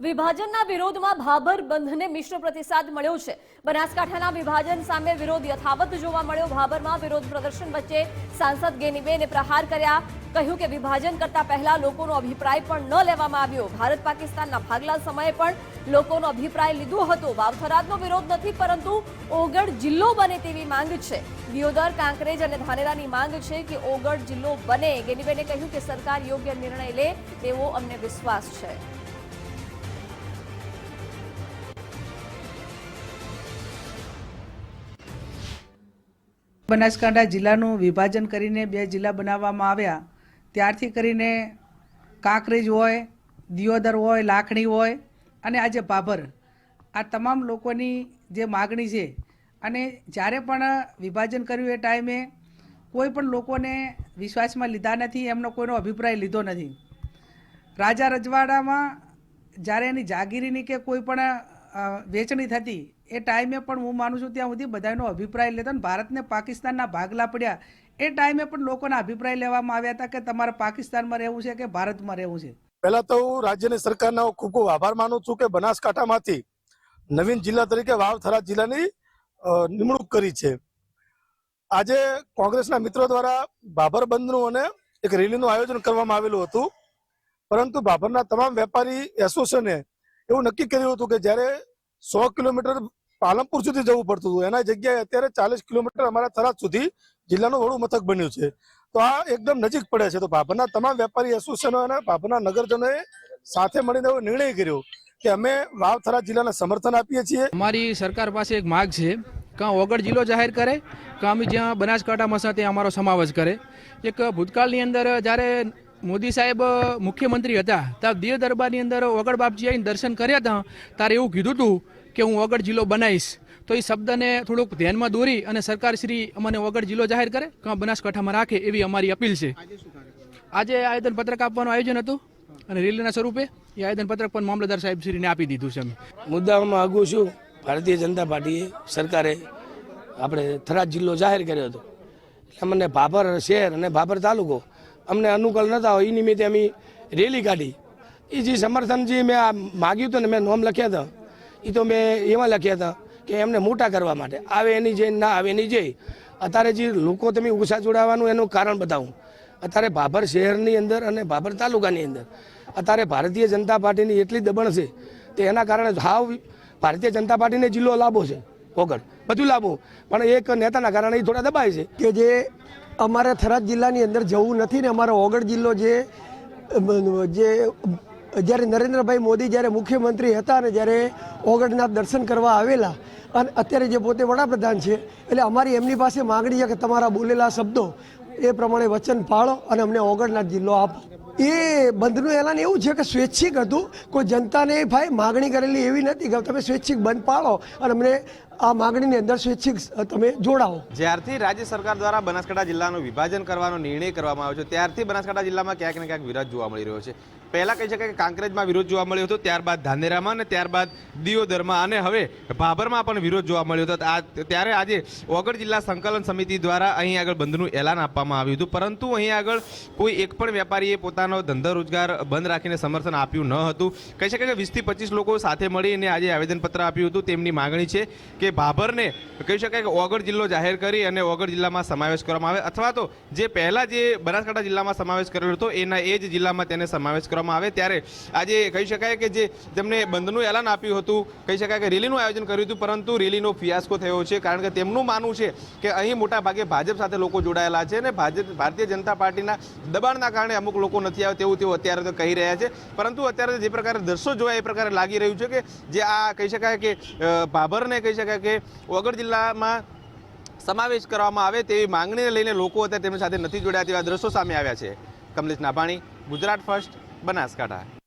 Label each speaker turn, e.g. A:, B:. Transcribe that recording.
A: વિભાજનના વિરોધમાં ભાભર બંધને મિશ્ર પ્રતિસાદ મળ્યો છે. બનાસકાંઠાના વિભાજન સામે વિરોધ યથાવત જોવા મળ્યો. ભાભરમાં વિરોધ પ્રદર્શન વચ્ચે સાંસદ ગેનીબેને પ્રહાર કર્યા. કહ્યું કે વિભાજન કરતા પહેલા લોકોનો અભિપ્રાય પણ ન લેવામાં આવ્યો. ભારત પાકિસ્તાનના ભાગલા સમયે પણ લોકોનો અભિપ્રાય લીધો હતો. વાવથરાદનો વિરોધ નથી, પરંતુ ઓગળ જિલ્લો બને તેવી માંગ છે. દિયોદર, કાંકરેજ અને ધાનેરાની માંગ છે કે ઓગળ જિલ્લો બને. ગેનીબેને કહ્યું કે સરકાર યોગ્ય નિર્ણય લે તેવો અમને વિશ્વાસ છે.
B: બનાસકાંઠા જિલ્લાનું વિભાજન કરીને બે જિલ્લા બનાવવામાં આવ્યા. ત્યારથી કરીને કાંકરેજ હોય, દિયોદર હોય, લાખણી હોય અને આજે ભાભર આ તમામ લોકોની જે માગણી છે અને જ્યારે પણ વિભાજન કર્યું એ ટાઈમે કોઈ પણ લોકોને વિશ્વાસમાં લીધા નથી, એમનો કોઈનો અભિપ્રાય લીધો નથી. રાજા રજવાડામાં જ્યારે એની જાગીરીની કે કોઈ પણ વેચણી થતી એ ટાઈમે પણ હું માનું છું ત્યાં સુધી બધાનો અભિપ્રાય લેતો ને ભારતને પાકિસ્તાનના ભાગલા પડ્યા. એ ટાઈમે પણ લોકોના અભિપ્રાય લેવામાં આવ્યા હતા કે તમારે પાકિસ્તાનમાં રહેવું છે કે ભારતમાં રહેવું છે?
C: પહેલા તો હું રાજ્યની સરકારનો ખૂબ ખૂબ આભાર માનું છું કે બનાસકાંઠામાંથી નવીન જિલ્લા તરીકે વાવ થરાદ જિલ્લાની નિમણૂક કરી છે. આજે કોંગ્રેસના મિત્રો દ્વારા બાબર બંધનું અને એક રેલીનું આયોજન કરવામાં આવેલું હતું. પરંતુ બાબરના તમામ વેપારી એસોસિએશને એવું નક્કી કર્યું હતું કે જ્યારે સો કિલોમીટર પાલનપુર સુધી જવું પડતું હતું. એના જગ્યાએ અત્યારે ચાલીસ કિલોમીટર અમારા થરાદ સુધી જિલ્લાનું વડું મથક બન્યું છે. તો આ એકદમ નજીક પડે છે. તો ભાભરના તમામ વેપારી એસોસિએશનો અને ભાભરના નગરજનોએ સાથે મળીને એવો નિર્ણય કર્યો કે અમે વાવ થરાદ જિલ્લાને સમર્થન આપીએ છીએ.
D: અમારી સરકાર પાસે એક માગ છે કાં ઓગળ જિલ્લો જાહેર કરે કાં અમે જ્યાં બનાસકાંઠામાં ત્યાં અમારો સમાવેશ કરે. એક ભૂતકાળની અંદર જ્યારે મોદી સાહેબ મુખ્યમંત્રી હતા, ત્યાં દેવ દરબારની અંદર ઓગળ બાપજી આવીને દર્શન કર્યા હતા, ત્યારે એવું કીધું હતું કે હું ઓગળ જિલ્લો બનાવીશ તો એ શબ્દને થોડુંક ધ્યાનમાં દોરી અને સરકાર શ્રી અમને ઓગળ જિલ્લો જાહેર કરે કાં બનાસકાંઠામાં રાખે એવી અમારી અપીલ છે. આજે આવેદન પત્રક આપવાનું આયોજન હતું અને રેલીના સ્વરૂપે એ આવેદન પત્રક પણ મામલતદાર સાહેબ શ્રીને આપી દીધું છે અમે.
E: મુદ્દાઓમાં આગું છું. ભારતીય જનતા પાર્ટીએ સરકારે આપણે થરાદ જિલ્લો જાહેર કર્યો હતો. એટલે અમને ભાભર શહેર અને ભાભર તાલુકો અમને અનુકૂળ નતા હોય. એ નિમિત્તે અમે રેલી કાઢી. એ જે સમર્થન જે મેં આ માગ્યું હતું ને મેં નોમ લખ્યા હતા એ તો મેં એમાં લખ્યા હતા કે એમને મોટા કરવા માટે. આવે એની જઈ ના આવે એની જઈ અત્યારે જે લોકો તમે ઉષા જોડાવાનું એનું કારણ બતાવું. અત્યારે ભાભર શહેરની અંદર અને ભાભર તાલુકાની અંદર. અત્યારે ભારતીય જનતા પાર્ટીની એટલી દબણ છે તે એના કારણે હાવ ભારતીય જનતા પાર્ટીને જિલ્લો લાભો છે ઓગળ બધું લાભો પણ એક નેતાના કારણે એ થોડા દબાય છે.
F: કે જે અમારે થરાદ જિલ્લાની અંદર જવું નથી ને અમારો ઓગળ જિલ્લો જે જે જ્યારે નરેન્દ્રભાઈ મોદી જ્યારે મુખ્યમંત્રી હતા ને જ્યારે ઓગણનાથ દર્શન કરવા આવેલા, અને અત્યારે જે પોતે વડાપ્રધાન છે, એટલે અમારી એમની પાસે માગણી છે કે તમારા બોલેલા શબ્દો એ પ્રમાણે વચન પાળો અને અમને ઓગણનાથ જિલ્લો આપો. એ બંધનું એલાન એવું છે કે સ્વૈચ્છિક હતું, કોઈ જનતાને ભાઈ માગણી કરેલી એવી નથી કે તમે સ્વૈચ્છિક બંધ પાળો અને અમને આ માંગણીની અંદર સ્વૈચ્છિક તમે જોડાઓ.
G: જ્યારથી રાજ્ય સરકાર દ્વારા બનાસકાંઠા જિલ્લાનું વિભાજન કરવાનો નિર્ણય કરવામાં આવ્યો છે, ત્યારથી બનાસકાંઠા જિલ્લામાં ક્યાંક ને ક્યાંક વિરોધ જોવા મળી રહ્યો છે. પહેલા કહી શકાય કે કાંકરેજમાં વિરોધ જોવા મળ્યો હતો, ત્યારબાદ ધાનેરામાં અને ત્યારબાદ દિયોદરમાં, અને હવે ભાભરમાં પણ વિરોધ જોવા મળ્યો હતો. આ, ત્યારે આજે ઓગળ જિલ્લા સંકલન સમિતિ દ્વારા અહીં આગળ બંધનું એલાન આપવામાં આવ્યું હતું, પરંતુ અહીં આગળ કોઈ એક પણ વેપારીએ પોતાનો ધંધો રોજગાર બંધ રાખીને સમર્થન આપ્યું ન હતું. કહી શકાય કે વીસથી પચીસ લોકો સાથે મળીને આજે આવેદનપત્ર આપ્યું હતું, તેમની માગણી છે કે ભાભરને કહી શકાય કે ઓગળ જિલ્લો જાહેર કરી અને ઓગળ જિલ્લામાં સમાવેશ કરવામાં આવે, અથવા તો જે પહેલા જે બનાસકાંઠા જિલ્લામાં સમાવેશ કરેલો હતો, એના એ જ જિલ્લામાં તેને સમાવેશ કરવામાં આવે. ત્યારે આજે કહી શકાય કે જે તેમને બંધનું એલાન આપ્યું હતું, કહી શકાય કે રેલીનું આયોજન કર્યું હતું, પરંતુ રેલીનો ફિયાસ્કો થયો છે, કારણ કે તેમનું માનવું છે કે અહીં મોટા ભાગે ભાજપ સાથે લોકો જોડાયેલા છે અને ભાજપ, ભારતીય જનતા પાર્ટીના દબાણના કારણે અમુક લોકો નથી આવે તેવું તેઓ અત્યારે તો કહી રહ્યા છે. પરંતુ અત્યારે જે પ્રકારે દર્શો જોયા એ પ્રકારે લાગી રહ્યું છે કે જે આ કહી શકાય કે ભાભરને કહી શકાય કે વગર જિલ્લામાં સમાવેશ કરવામાં આવે તેવી માંગણીને લઈને લોકો અત્યારે તેમની સાથે નથી જોડાયા તેવા દ્રશ્યો સામે આવ્યા છે. કમલેશ નાભાણી, ગુજરાત ફર્સ્ટ, બનાસકાંઠા.